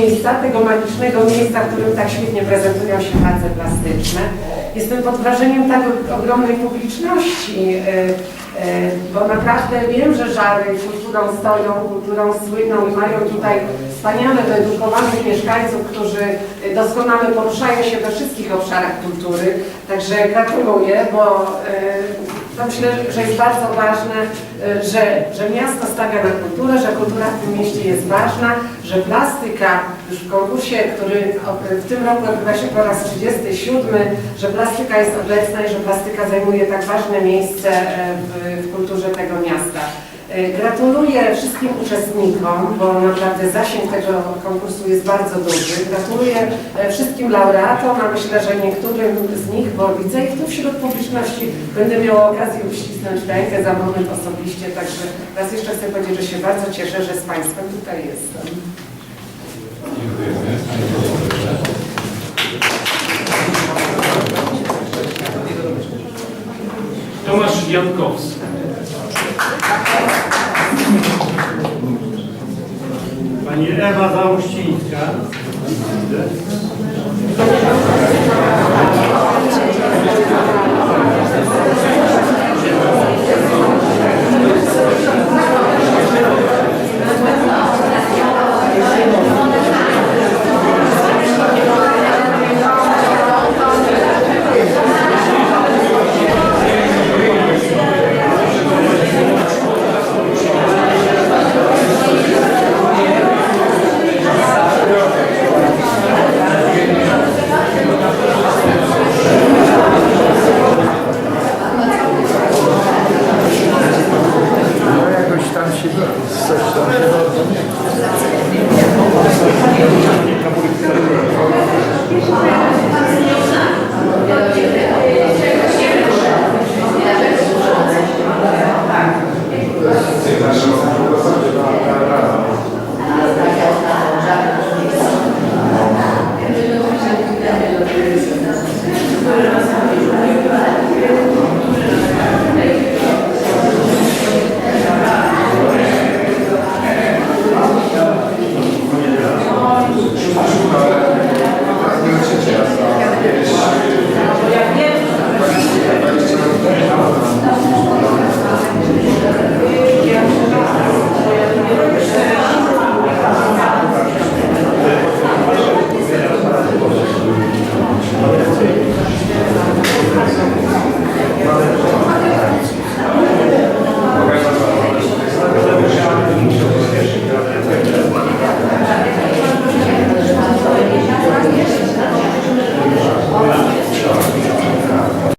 miejsca, tego magicznego miejsca, w którym tak świetnie prezentują się prace plastyczne. Jestem pod wrażeniem tak ogromnej publiczności, e, e, bo naprawdę wiem, że żary kulturą stoją, kulturą słyną i mają tutaj wspaniale wyedukowanych mieszkańców, którzy doskonale poruszają się we wszystkich obszarach kultury. Także gratuluję, bo e, to myślę, że jest bardzo ważne, że, że miasto stawia na kulturę, że kultura w tym mieście jest ważna, że plastyka już w konkursie, który w tym roku odbywa się po raz 37, że plastyka jest obecna i że plastyka zajmuje tak ważne miejsce e, w, w kulturze tego miasta. E, Gratuluję wszystkim uczestnikom, bo naprawdę zasięg tego konkursu jest bardzo duży. Gratuluję e, wszystkim laureatom, a myślę, że niektórym z nich, bo widzę ich tu wśród publiczności, będę miała okazję uścisnąć rękę za moment osobiście. Także raz jeszcze chcę powiedzieć, że się bardzo cieszę, że z Państwem tutaj jestem. Tomasz Jankowski. Pani Ewa Załuścińska.